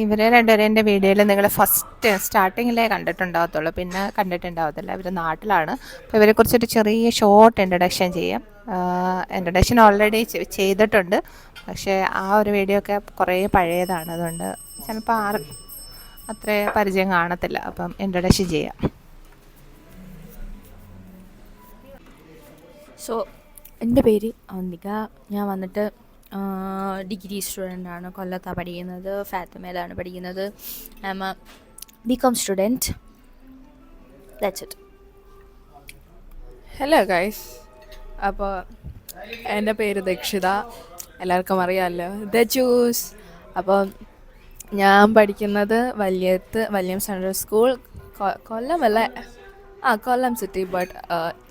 ഇവരെ രണ്ടുപേരെ എന്റെ വീഡിയോയിൽ നിങ്ങൾ ഫസ്റ്റ് സ്റ്റാർട്ടിങ്ങിലേ കണ്ടിട്ടുണ്ടാകത്തുള്ളൂ. പിന്നെ കണ്ടിട്ടുണ്ടാകത്തില്ല. ഇവർ നാട്ടിലാണ്. അപ്പോൾ ഇവരെ കുറിച്ചൊരു ചെറിയ ഷോർട്ട് ഇൻട്രഡക്ഷൻ ചെയ്യാം. ഇൻട്രഡക്ഷൻ ഓൾറെഡി ചെയ്തിട്ടുണ്ട്. പക്ഷേ ആ ഒരു വീഡിയോ ഒക്കെ കുറേ പഴയതാണ്. അതുകൊണ്ട് ചിലപ്പോൾ ആർ അത്ര പരിചയം കാണത്തില്ല. അപ്പം ഇൻട്രഡക്ഷൻ ചെയ്യാം. സോ എന്റെ പേര് അവന്തിക ഞാൻ വന്നിട്ട് ഡിഗ്രി സ്റ്റുഡന്റ് ആണ് കൊല്ലത്താണ് പഠിക്കുന്നത്. ഫാത്തിമയിലാണ് പഠിക്കുന്നത്. I'm a B com student that's it hello guys അപ്പോൾ എന്റെ പേര് ദക്ഷിത. എല്ലാവർക്കും അറിയാമല്ലോ. ദ ജ്യൂസ് അപ്പോൾ ഞാൻ പഠിക്കുന്നത് വല്യത്ത് വല്യം സെൻട്രൽ സ്കൂൾ കൊല്ലം കൊല്ലമല്ല ആ കൊല്ലം സിറ്റി ബട്ട്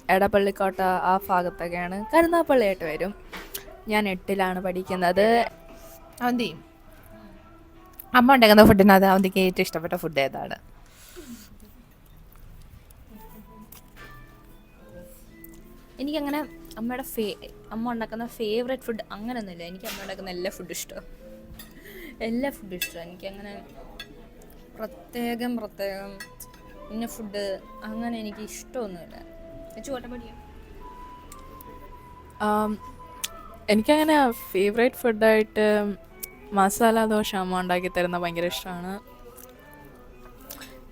എടപ്പള്ളിക്കോട്ട ആ ഭാഗത്തൊക്കെയാണ്. കരുനാപ്പള്ളിയായിട്ട് വരും. ഞാൻ എട്ടിലാണ് പഠിക്കുന്നത്. അവന്തി. അമ്മ ഉണ്ടാക്കുന്ന ഫുഡിനകത്ത് അവന്തിക്ക് ഏറ്റവും ഇഷ്ടപ്പെട്ട ഫുഡ് ഏതാണ്? എനിക്കങ്ങനെ അമ്മയുടെ ഫേ അമ്മ ഉണ്ടാക്കുന്ന ഫേവറേറ്റ് ഫുഡ് അങ്ങനെയൊന്നുമില്ല എനിക്ക് അമ്മ ഉണ്ടാക്കുന്ന എല്ലാ ഫുഡും ഇഷ്ടമാണ് എല്ലാ ഫുഡും ഇഷ്ടമാണ് എനിക്കങ്ങനെ പ്രത്യേകം പ്രത്യേകം ഇന്ന ഫുഡ് അങ്ങനെ എനിക്ക് ഇഷ്ടമൊന്നുമില്ല. ചോട്ടപ്പടിയോ ആം, എനിക്കങ്ങനെ ഫേവറേറ്റ് ഫുഡായിട്ട് മസാല ദോശ അമ്മ ഉണ്ടാക്കി തരുന്ന ഭയങ്കര ഇഷ്ടമാണ്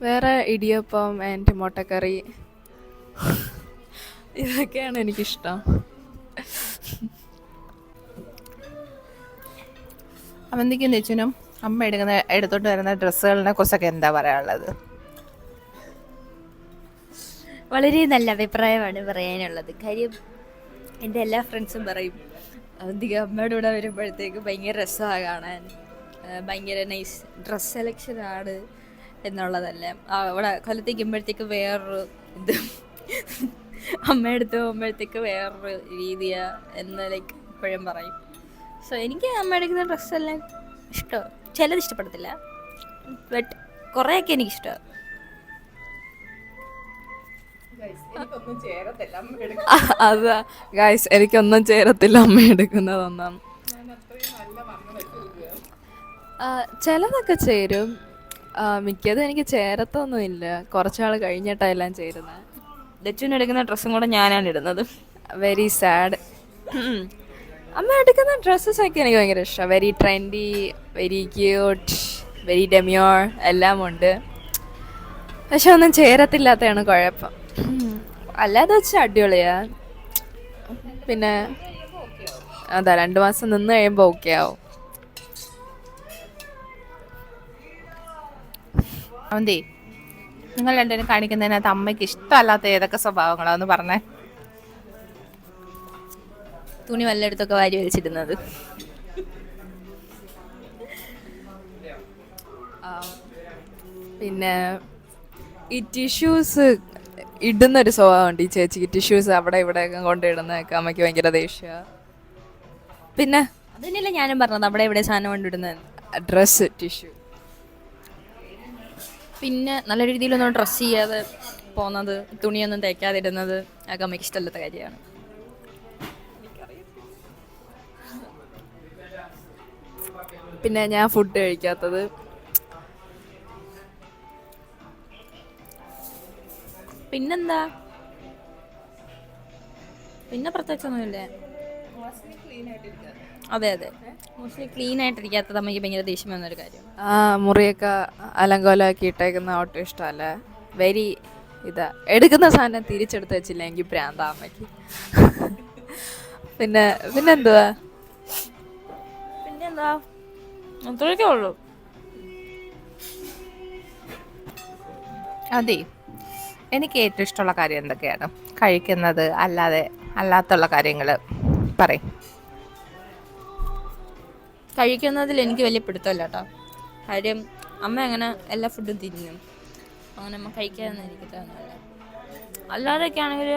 വേറെ ഇടിയപ്പം ആൻഡ് മുട്ടക്കറി ഇതൊക്കെയാണ് എനിക്കിഷ്ടം. അവന്തിക്കും നെച്ചിനും അമ്മ എടുക്കുന്ന എടുത്തോണ്ട് വരുന്ന ഡ്രസ്സുകളിനെ കുറിച്ചൊക്കെ എന്താ പറയാനുള്ളത്? വളരെ നല്ല അഭിപ്രായമാണ് പറയാനുള്ളത്. കാര്യം എന്റെ എല്ലാ ഫ്രണ്ട്സും പറയും അധികം അമ്മയുടെ കൂടെ വരുമ്പോഴത്തേക്ക് ഭയങ്കര രസമാണ് കാണാൻ. ഭയങ്കര നൈസ് ഡ്രസ് സെലക്ഷൻ ആണ് എന്നുള്ളതല്ല. അവിടെ കൊല്ലത്തേക്കുമ്പോഴത്തേക്ക് വേറൊരു ഇത്. അമ്മയെടുത്ത് പോകുമ്പോഴത്തേക്ക് വേറൊരു രീതിയാ എന്ന് ലൈക്ക് എപ്പോഴും പറയും. സോ എനിക്ക് അമ്മ എടുക്കുന്ന ഡ്രസ്സെല്ലാം ഇഷ്ടമാണ് ചിലത് ഇഷ്ടപ്പെടത്തില്ല. ബട്ട് കുറേയൊക്കെ എനിക്കിഷ്ടമാണ്. അതാ ഗായ്സ് എനിക്കൊന്നും ചേരത്തില്ല. അമ്മ എടുക്കുന്നതൊന്നും. ചിലതൊക്കെ ചേരും. മിക്കതും എനിക്ക് ചേരത്തൊന്നുമില്ല. കുറച്ചാൾ കഴിഞ്ഞിട്ടാണ് എല്ലാം ചേരുന്നത് ലച്ചുവിന് എടുക്കുന്ന ഡ്രസ്സും കൂടെ ഞാനാണ് ഇടുന്നത്. വെരി സാഡ് അമ്മ എടുക്കുന്ന ഡ്രസ്സസ് ഒക്കെ എനിക്ക് ഭയങ്കര ഇഷ്ടമാണ് very trendy very cute very demure എല്ലാം ഉണ്ട് പക്ഷെ ഒന്നും ചേരത്തില്ലാത്തതാണ് കുഴപ്പം. അല്ലാതെ വെച്ച് അടിപൊളിയാ. പിന്നെ അതാ രണ്ട് മാസം നിന്ന് കഴിയുമ്പോൾ ഓക്കെ ആവും. അവന്തേ നിങ്ങൾ രണ്ടുപേരും കാണിക്കുന്നതിനകത്ത് അമ്മയ്ക്ക് ഇഷ്ടമല്ലാത്ത ഏതൊക്കെ സ്വഭാവങ്ങളാന്ന് പറഞ്ഞേ? തുണി വല്ലയിടത്തൊക്കെ വാരി വലിച്ചിടുന്നത്. പിന്നെ ഈ ടിഷ്യൂസ് ഇടുന്നൊരു സ്വഭാവമുണ്ട്. ഈ ചേച്ചിക്ക് ടിഷ്യൂസ് അവിടെ ഇവിടെ കൊണ്ടിടുന്നതൊക്കെ അമ്മയ്ക്ക് ഭയങ്കര ദേഷ്യ. പിന്നെ? അതന്നെയല്ലേ തന്നെയല്ലേ ഞാനും പറഞ്ഞത്. അവിടെ ഇവിടെ സാധനം കൊണ്ടിടുന്നത്. ഡ്രസ്സ് ടിഷ്യൂ പിന്നെ നല്ല രീതിയിലൊന്നും ഡ്രസ്സ് ചെയ്യാതെ പോകുന്നത് തുണിയൊന്നും തേക്കാതിരുന്നത് ഒക്കെ അമ്മയ്ക്ക് ഇഷ്ടമല്ലാത്ത കാര്യമാണ്. പിന്നെ ഞാൻ ഫുഡ് കഴിക്കാത്തത്. പിന്നെന്താ? പിന്നെ പ്രത്യേകിച്ചൊന്നുമില്ലേ? അതെ അതെ. മോസ്റ്റ്ലി ക്ലീൻ ആയിട്ടിരിക്കാത്തത് അമ്മയ്ക്ക് ഭയങ്കര ദേഷ്യം വന്നൊരു കാര്യം. ആ മുറിയൊക്കെ അലങ്കോലമാക്കി ഇട്ടേക്കുന്ന ഒട്ടും ഇഷ്ടമല്ല. വെരി ഇതാ എടുക്കുന്ന സാധനം തിരിച്ചെടുത്ത് വെച്ചില്ലെങ്കിൽ പ്രാന്ത അമ്മയ്ക്ക്. പിന്നെ പിന്നെന്തുവാ? പിന്നെന്താ? അത്രയൊക്കെ ഉള്ളൂ. അതെ. എനിക്ക് ഏറ്റവും ഇഷ്ടമുള്ള കാര്യം എന്തൊക്കെയാണ്? കഴിക്കുന്നത് അല്ലാതെ അല്ലാത്തുള്ള കാര്യങ്ങൾ പറയും. കഴിക്കുന്നതിൽ എനിക്ക് വലിയ പിടുത്തമില്ല കേട്ടോ. കാര്യം അമ്മ അങ്ങനെ എല്ലാ ഫുഡും തിന്നും. അങ്ങനെ അമ്മ കഴിക്കാതെന്ന് എനിക്ക് തോന്നുന്നില്ല. അല്ലാതെയൊക്കെ ആണെങ്കിൽ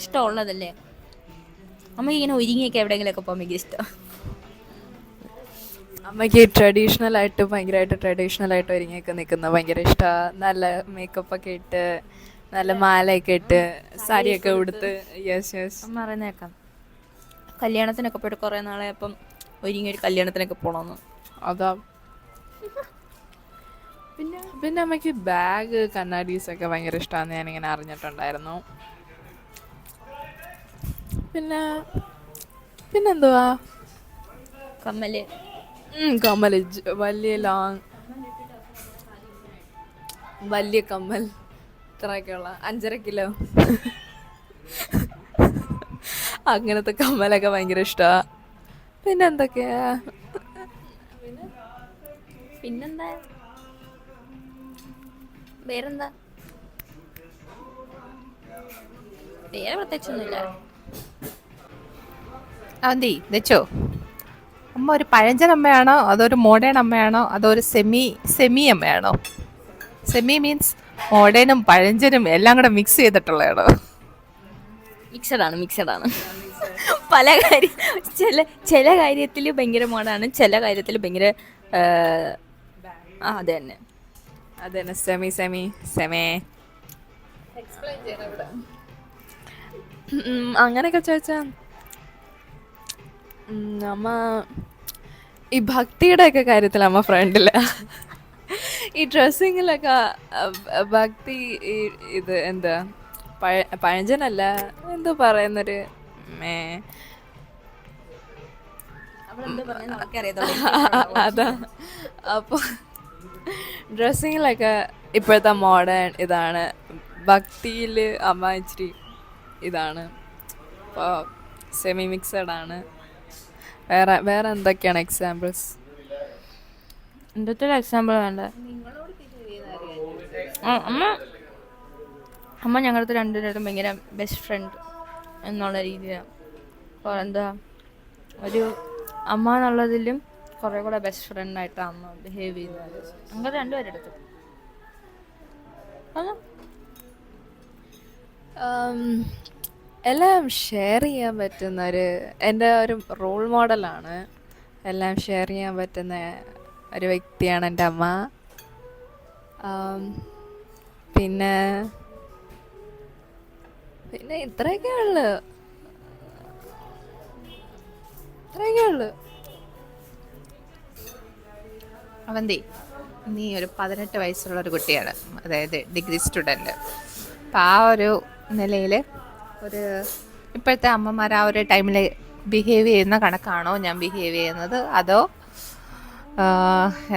ഇഷ്ടമുള്ളതല്ലേ? അമ്മ ഇങ്ങനെ ഒരുങ്ങിയൊക്കെ എവിടെയെങ്കിലുമൊക്കെ പോകാൻ എനിക്ക് ഇഷ്ടം. അമ്മയ്ക്ക് ട്രഡീഷണൽ ആയിട്ട് ഭയങ്കരമായിട്ട് ട്രഡീഷണൽ ആയിട്ട് ഒരുങ്ങിയൊക്കെ നിൽക്കുന്നത് ഭയങ്കര ഇഷ്ടമാണ് നല്ല മേക്കപ്പ് ഒക്കെ ഇട്ട് നല്ല മാലയൊക്കെ ഇട്ട് സാരിയൊക്കെ ഉടുത്ത്. യെസ് യെസ് മറന്നേക്കാം കല്യാണത്തിനൊക്കെ പോയിട്ട് കുറേ നാളെ അപ്പം ഒരുങ്ങി ഒരു കല്യാണത്തിനൊക്കെ പോകണമെന്ന് അതാ. പിന്നെ? പിന്നെ അമ്മയ്ക്ക് ബാഗ് കണ്ണാടീസ് ഒക്കെ ഭയങ്കര ഇഷ്ടമാണെന്ന് ഞാനിങ്ങനെ അറിഞ്ഞിട്ടുണ്ടായിരുന്നു. പിന്നെ പിന്നെന്തുവാ? കമ്മൽ. ഉം, കമ്മൽ ജ്- വലിയ ലോങ് വലിയ കമ്മൽ. ഇത്രയൊക്കെയുള്ള. അഞ്ചര കിലോ. അങ്ങനത്തെ കമ്മലൊക്കെ ഭയങ്കര ഇഷ്ടമാണ് പിന്നെ എന്തൊക്കെയാ പിന്നെന്താ? വേറെന്താ? വേറെ പ്രത്യേകിച്ചൊന്നുമില്ല. അവന്തി വെച്ചോ അമ്മ ഒരു പഴഞ്ചൻ അമ്മയാണോ? അതോ ഒരു മോഡേൺ അമ്മയാണോ? അതോ ഒരു സെമി സെമി അമ്മയാണോ സെമി മീൻസ് മോഡേണും പഴഞ്ചനും എല്ലാം കൂടെ മിക്സ് ചെയ്തിട്ടുള്ളതാണോ? മിക്സഡാണ് മിക്സഡാണ് പല കാര്യം ചില ചില കാര്യത്തിൽ ഭയങ്കര മോഡാണ് ചില കാര്യത്തിൽ ഭയങ്കര ആ, ആ അത് തന്നെ. അത് തന്നെ. സെമി സെമി സെമേ അങ്ങനെയൊക്കെ ചോദിച്ചാൽ അമ്മ ഈ ഭക്തിയുടെ ഒക്കെ കാര്യത്തിൽ അമ്മ ഫ്രണ്ടില്ല ഈ ഡ്രസ്സിങ്ങിലൊക്കെ ഭക്തി ഈ ഇത് എന്താ പഴ പഴഞ്ചനല്ല എന്തോ പറയുന്നൊരു മേ. അതാ. അപ്പോൾ ഡ്രസ്സിങ്ങിലൊക്കെ ഇപ്പോഴത്തെ മോഡേൺ ഇതാണ്. ഭക്തിയിൽ അമ്മ ഇച്ചിരി ഇതാണ്. അപ്പോൾ സെമി മിക്സഡ് ആണ്. വേറെ വേറെ എന്തൊക്കെയാണ് എക്സാമ്പിൾസ് എന്തൊക്കെ എക്സാമ്പിൾ വേണ്ട അമ്മ അമ്മ ഞങ്ങളുടെ രണ്ടുപേരും ഭയങ്കര ബെസ്റ്റ് ഫ്രണ്ട് എന്നുള്ള രീതിയിലാണ് അപ്പോൾ എന്താ ഒരു അമ്മ എന്നുള്ളതിലും കുറേ കൂടെ ബെസ്റ്റ് ഫ്രണ്ടായിട്ടാണ് അമ്മ ബിഹേവ് ചെയ്യുന്നത്. ഞങ്ങൾ രണ്ടുപേരെടുത്തു അതാ എല്ലാം ഷെയർ ചെയ്യാൻ പറ്റുന്ന ഒരു എന്റെ ഒരു റോൾ മോഡലാണ് എല്ലാം ഷെയർ ചെയ്യാൻ പറ്റുന്ന ഒരു വ്യക്തിയാണ് എന്റെ അമ്മ. പിന്നെ പിന്നെ ഇത്രയൊക്കെ ഉള്ളു. ഇത്രയൊക്കെ ഉള്ളു. അവന്തി നീ ഒരു പതിനെട്ട് വയസ്സുള്ള ഒരു കുട്ടിയാണ്. അതായത് ഡിഗ്രി സ്റ്റുഡന്റ് അപ്പം ആ ഒരു നിലയിൽ ഒരു ഇപ്പോഴത്തെ അമ്മമാർ ആ ഒരു ടൈമിൽ ബിഹേവ് ചെയ്യുന്ന കണക്കാണോ ഞാൻ ബിഹേവ് ചെയ്യുന്നത്? അതോ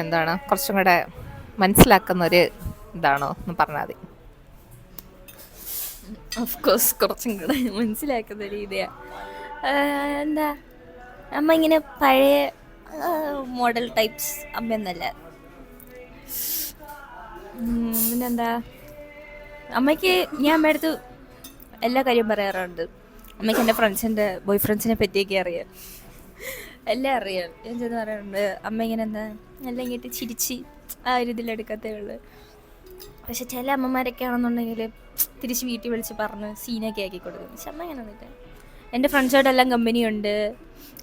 എന്താണ്? കുറച്ചും കൂടെ മനസ്സിലാക്കുന്ന ഒരു ഇതാണോ എന്ന് പറഞ്ഞാൽ മതി. ഓഫ് കോഴ്സ് കുറച്ചും കൂടെ മനസ്സിലാക്കുന്ന രീതിയാണ് എന്താ? അമ്മ ഇങ്ങനെ പഴയ മോഡൽ ടൈപ്സ് അമ്മയൊന്നല്ല പിന്നെന്താ? അമ്മയ്ക്ക് ഞാൻ അമ്മയടുത്ത് എല്ലാ കാര്യവും പറയാറുണ്ട്. അമ്മയ്ക്ക് എന്റെ ഫ്രണ്ട്സിന്റെ ബോയ് ഫ്രണ്ട്സിനെ പറ്റിയൊക്കെ അറിയാം. എല്ലാം അറിയാം. ഞാൻ ചെന്ന് പറയാറുണ്ട് അമ്മ ഇങ്ങനെ എന്താ? എല്ലാം ഇങ്ങോട്ട് ചിരിച്ച് ആ ഒരു ഇതിലെടുക്കത്തേ ഉള്ളൂ. പക്ഷെ ചില അമ്മമാരൊക്കെ ആണെന്നുണ്ടെങ്കിൽ തിരിച്ച് വീട്ടിൽ വിളിച്ച് പറഞ്ഞ് സീനൊക്കെ ആക്കി കൊടുക്കും. പക്ഷെ അമ്മ ഇങ്ങനെ വന്നിട്ട് എന്റെ ഫ്രണ്ട്സായിട്ടെല്ലാം കമ്പനിയുണ്ട്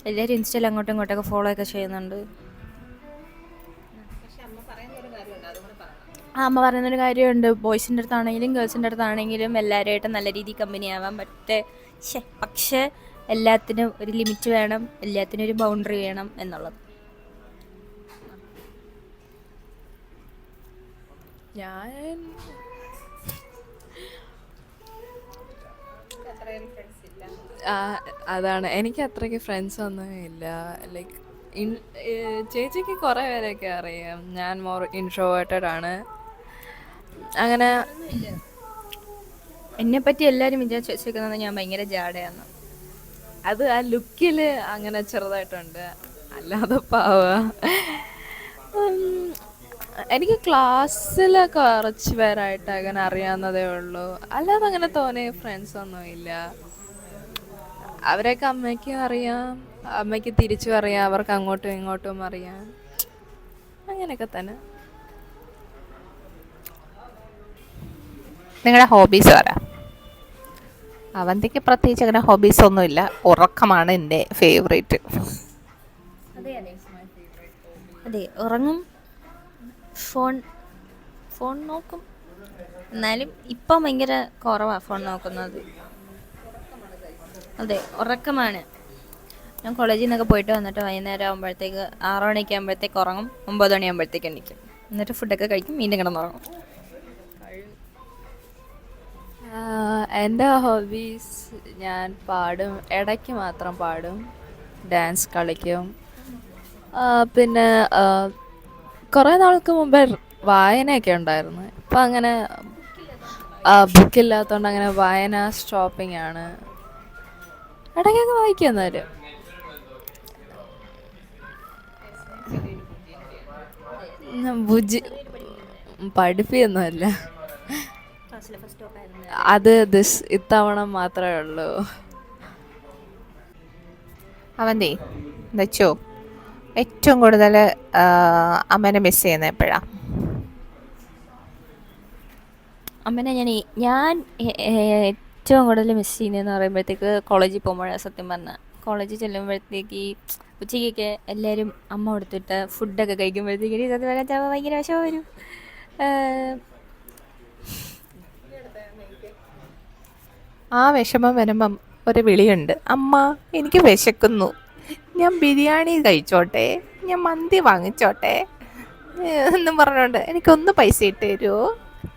എല്ലാവരും ഇൻസ്റ്റയിൽ അങ്ങോട്ടും ഇങ്ങോട്ടൊക്കെ ഫോളോ ഒക്കെ ചെയ്യുന്നുണ്ട്. അമ്മ പറയുന്നൊരു കാര്യമുണ്ട്. ബോയ്സിന്റെ അടുത്താണെങ്കിലും ഗേൾസിന്റെ അടുത്താണെങ്കിലും എല്ലാവരുമായിട്ടും നല്ല രീതിയിൽ കമ്പനി ആവാൻ പറ്റേ ശേ പക്ഷേ എല്ലാത്തിനും ഒരു ലിമിറ്റ് വേണം എല്ലാത്തിനും ഒരു ബൗണ്ടറി വേണം എന്നുള്ളത്. ഞാൻ അതാണ്. എനിക്ക് അത്രയ്ക്ക് ഫ്രണ്ട്സ് ഒന്നും ഇല്ല. ലൈക്ക് ചേച്ചിക്ക് കുറേ പേരെയൊക്കെ അറിയാം. ഞാൻ മോർ ഇൻട്രോവേർട്ടഡ് ആണ്. അങ്ങനെ എന്നെ പറ്റി എല്ലാരും വിചാരിച്ചു ഞാൻ ഭയങ്കര ജാടയാന്ന് അത് ആ ലുക്കിൽ അങ്ങനെ ചെറുതായിട്ടുണ്ട്. അല്ലാതെ പാവ. എനിക്ക് ക്ലാസ്സിൽ കുറച്ച് പേരായിട്ട് അങ്ങനെ അറിയാവുന്നതേ ഉള്ളൂ. അല്ലാതെ അങ്ങനെ തോന്നി ഫ്രണ്ട്സ് ഒന്നും ഇല്ല അവരൊക്കെ അമ്മയ്ക്കും അറിയാം. അമ്മയ്ക്ക് തിരിച്ചും അറിയാം. അവർക്ക് അങ്ങോട്ടും ഇങ്ങോട്ടും അറിയാം. അങ്ങനെയൊക്കെ തന്നെ. നിങ്ങളുടെ ഹോബീസ് പറ. അവന്തിക്ക് പ്രത്യേകിച്ച് അങ്ങനെ ഹോബീസ് ഒന്നുമില്ല. ഉറക്കമാണ് എന്റെ ഫേവറേറ്റ്. അതെ ഉറങ്ങും. ഫോൺ ഫോൺ നോക്കും. എന്നാലും ഇപ്പം ഭയങ്കര കുറവാണ് ഫോൺ നോക്കുന്നത്. അതെ ഉറക്കമാണ്. ഞാൻ കോളേജിൽ നിന്നൊക്കെ പോയിട്ട് വന്നിട്ട് വൈകുന്നേരം ആകുമ്പോഴത്തേക്ക് ആറ് മണിയൊക്കെ ആകുമ്പോഴത്തേക്ക് ഉറങ്ങും. ഒമ്പത് മണിയാകുമ്പോഴത്തേക്ക് എണീക്കും. എന്നിട്ട് ഫുഡൊക്കെ കഴിക്കും വീണ്ടും കിടന്നുറങ്ങും. എന്റെ ഹോബീസ് ഞാൻ പാടും. ഇടയ്ക്ക് മാത്രം പാടും. ഡാൻസ് കളിക്കും. പിന്നെ കുറേ നാൾക്ക് മുമ്പേ വായനയൊക്കെ ഉണ്ടായിരുന്നു. ഇപ്പം അങ്ങനെ ബുക്കില്ലാത്തതുകൊണ്ട് അങ്ങനെ വായന സ്റ്റോപ്പിംഗ് ആണ്. ഇടയ്ക്കൊക്കെ വായിക്കും എന്നാലും. ബുജി പഠിപ്പിയൊന്നുമല്ല. അത് ദിസ് ഇത്തവണ മാത്രമേ ഉള്ളൂ. അവന്തി വെച്ചോ. ഏറ്റവും കൂടുതൽ അമ്മനെ മിസ് ചെയ്യുന്ന എപ്പോഴാണ് അമ്മനെ ഞാൻ ഞാൻ ഏറ്റവും കൂടുതൽ മിസ് ചെയ്യുന്നതെന്ന് പറയുമ്പോഴത്തേക്ക് കോളേജിൽ പോകുമ്പോഴാണ് സത്യം പറഞ്ഞാൽ കോളേജിൽ ചെല്ലുമ്പോഴത്തേക്ക് ഈ ഉച്ചയ്ക്കൊക്കെ എല്ലാവരും അമ്മ കൊടുത്തിട്ട് ഫുഡൊക്കെ കഴിക്കുമ്പോഴത്തേക്ക് സത്യം പറഞ്ഞാൽ ഭയങ്കര വിഷമം വരും. ആ വിഷമം വരുമ്പം ഒരു വിളിയുണ്ട്. അമ്മ എനിക്ക് വിശക്കുന്നു. ഞാൻ ബിരിയാണി കഴിച്ചോട്ടെ? ഞാൻ മന്തി വാങ്ങിച്ചോട്ടെ? എന്ന് പറഞ്ഞോണ്ട് എനിക്കൊന്ന് പൈസ ഇട്ട് തരുമോ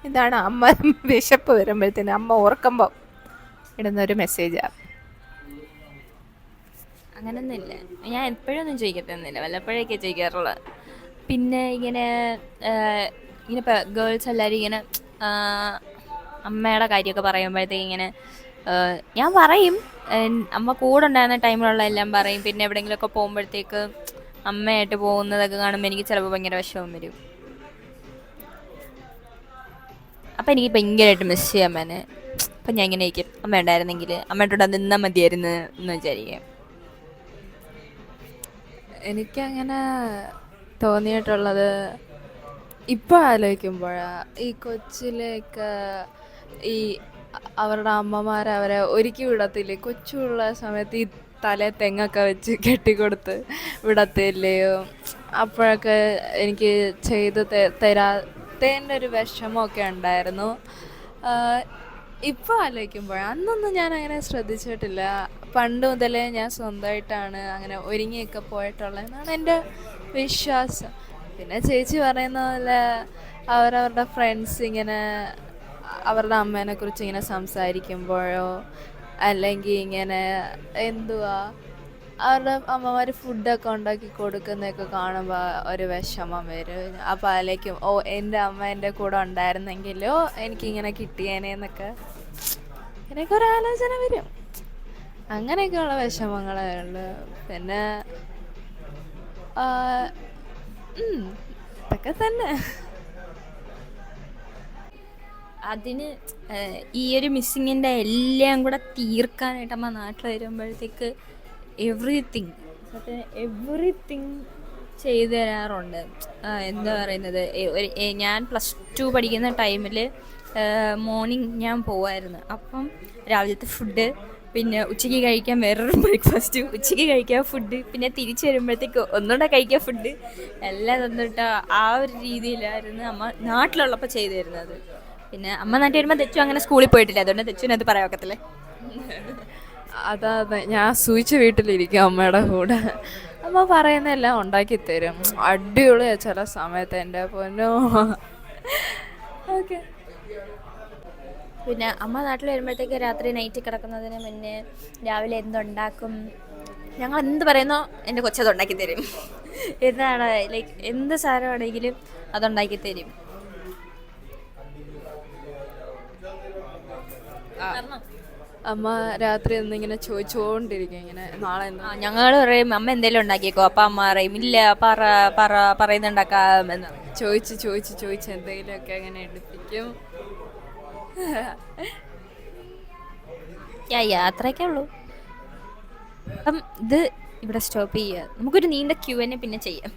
ഇതാണ് അമ്മ വിശപ്പ് വരുമ്പോഴത്തേന് അമ്മ ഓർക്കുമ്പം ഇടുന്നൊരു മെസ്സേജാണ് അങ്ങനൊന്നുമില്ല. ഞാൻ എപ്പോഴൊന്നും ചോദിക്കത്തൊന്നുമില്ല. വല്ലപ്പോഴൊക്കെ ചോദിക്കാറുള്ളത് പിന്നെ ഇങ്ങനെ ഇങ്ങനെ ഗേൾസ് എല്ലാവരും ഇങ്ങനെ അമ്മയുടെ കാര്യമൊക്കെ പറയുമ്പോഴത്തേക്ക് ഇങ്ങനെ ഞാൻ പറയും. അമ്മ കൂടെ ഉണ്ടായിരുന്ന ടൈമിലുള്ള എല്ലാം പറയും. പിന്നെ എവിടെയെങ്കിലുമൊക്കെ പോകുമ്പോഴത്തേക്ക് അമ്മയായിട്ട് പോകുന്നതൊക്കെ കാണുമ്പോൾ എനിക്ക് ചിലപ്പോൾ ഭയങ്കര വിഷമം വരും. അപ്പം എനിക്ക് ഭയങ്കരമായിട്ട് മിസ് ചെയ്യാൻ അമ്മേനെ. അപ്പം ഞാൻ ഇങ്ങനെ ഇരിക്കും. അമ്മ ഉണ്ടായിരുന്നെങ്കിൽ അമ്മയുടെ നിന്നാൽ മതിയായിരുന്നു എന്ന് വിചാരിക്കാം. എനിക്കങ്ങനെ തോന്നിയിട്ടുള്ളത് ഇപ്പോൾ ആലോചിക്കുമ്പോഴാണ് ഈ കൊച്ചിലേക്ക് ഈ അവരുടെ അമ്മമാർ അവരെ ഒരുക്കി വിടത്തില്ലേ? കൊച്ചുള്ള സമയത്ത് ഈ തല തെങ്ങൊക്കെ വെച്ച് കെട്ടിക്കൊടുത്ത് വിടത്തില്ലയോ അപ്പോഴൊക്കെ എനിക്ക് ചെയ്ത് തരാത്തതിന്റെ ഒരു വിഷമമൊക്കെ ഉണ്ടായിരുന്നു. ഇപ്പോൾ ആലോചിക്കുമ്പോൾ അന്നൊന്നും ഞാൻ അങ്ങനെ ശ്രദ്ധിച്ചിട്ടില്ല. പണ്ട് മുതലേ ഞാൻ സ്വന്തമായിട്ടാണ് അങ്ങനെ ഒരുങ്ങിയൊക്കെ പോയിട്ടുള്ളതെന്നാണ് എന്റെ വിശ്വാസം. പിന്നെ ചേച്ചി പറയുന്ന പോലെ അവരവരുടെ ഫ്രണ്ട്സ് ഇങ്ങനെ അവരുടെ അമ്മേനെ കുറിച്ച് ഇങ്ങനെ സംസാരിക്കുമ്പോഴോ അല്ലെങ്കിൽ ഇങ്ങനെ എന്തുവാ അവരുടെ അമ്മമാർ ഫുഡൊക്കെ ഉണ്ടാക്കി കൊടുക്കുന്നതൊക്കെ കാണുമ്പോൾ ഒരു വിഷമം വരും. അപ്പോൾ അതിലേക്കും ഓ എന്റെ അമ്മ എന്റെ കൂടെ ഉണ്ടായിരുന്നെങ്കിലോ എനിക്കിങ്ങനെ കിട്ടിയേനേന്നൊക്കെ എനിക്ക് ഒരു ആലോചന വരും. അങ്ങനെയൊക്കെയുള്ള വിഷമങ്ങളേ ഉള്ളു. പിന്നെ ഇതൊക്കെ തന്നെ. അതിന് ഈ ഒരു മിസ്സിങ്ങിന്റെ എല്ലാം കൂടെ തീർക്കാനായിട്ട് അമ്മ നാട്ടിൽ വരുമ്പോഴത്തേക്ക് എവറിത്തിങ് എവറിത്തിങ് ചെയ്തു തരാറുണ്ട്. എന്താ പറയുന്നത്? ഞാൻ പ്ലസ് ടു പഠിക്കുന്ന ടൈമിൽ മോർണിംഗ് ഞാൻ പോവായിരുന്നു. അപ്പം രാവിലത്തെ ഫുഡ് പിന്നെ ഉച്ചയ്ക്ക് കഴിക്കാൻ വേറൊരു ബ്രേക്ക്ഫാസ്റ്റ് ഉച്ചയ്ക്ക് കഴിക്കാൻ ഫുഡ് പിന്നെ തിരിച്ചു വരുമ്പോഴത്തേക്ക് ഒന്നുകൂടെ കഴിക്കാൻ ഫുഡ് എല്ലാം തന്നിട്ട് ആ ഒരു രീതിയിലായിരുന്നു അമ്മ നാട്ടിലുള്ളപ്പോൾ ചെയ്തു തരുന്നത്. പിന്നെ അമ്മ നാട്ടിൽ വരുമ്പോൾ തെച്ചു അങ്ങനെ സ്കൂളിൽ പോയിട്ടില്ല. അതുകൊണ്ട് തെച്ചുവിനത് അതാ അതെ ഞാൻ സൂചിച്ച വീട്ടിലിരിക്കും അമ്മയുടെ കൂടെ. അമ്മ പറയുന്നതെല്ലാം ഉണ്ടാക്കി തരും. അടിപൊളി ചില സമയത്ത് എന്റെ പൊന്നോ. ഓക്കെ. പിന്നെ അമ്മ നാട്ടിൽ വരുമ്പോഴത്തേക്ക് രാത്രി നൈറ്റ് കിടക്കുന്നതിന് മുന്നേ രാവിലെ എന്തുണ്ടാക്കും? ഞങ്ങൾ എന്ത് പറയുന്നോ എന്റെ കൊച്ചത് ഉണ്ടാക്കി തരും. എന്താണ്? ലൈക്ക് എന്ത് സാധനമാണെങ്കിലും അതുണ്ടാക്കി തരും. അമ്മ രാത്രി എന്നിങ്ങനെ ചോദിച്ചുകൊണ്ടിരിക്കും ഇങ്ങനെ നാളെ എന്താ? ഞങ്ങൾ പറയും അമ്മ എന്തെങ്കിലും ഉണ്ടാക്കിയേക്കോ? അപ്പം അമ്മ പറയും ഇല്ല പറ പറ പറയുന്നുണ്ടാക്കാം എന്ന്. ചോദിച്ചു ചോദിച്ച് ചോദിച്ച് എന്തെങ്കിലുമൊക്കെ അങ്ങനെ എടുപ്പിക്കും. അത്രയൊക്കെ ഉള്ളൂ. അപ്പം ഇത് ഇവിടെ സ്റ്റോപ്പ് ചെയ്യുക. നമുക്കൊരു നീണ്ട ക്യൂ എന്നെ പിന്നെ ചെയ്യാം.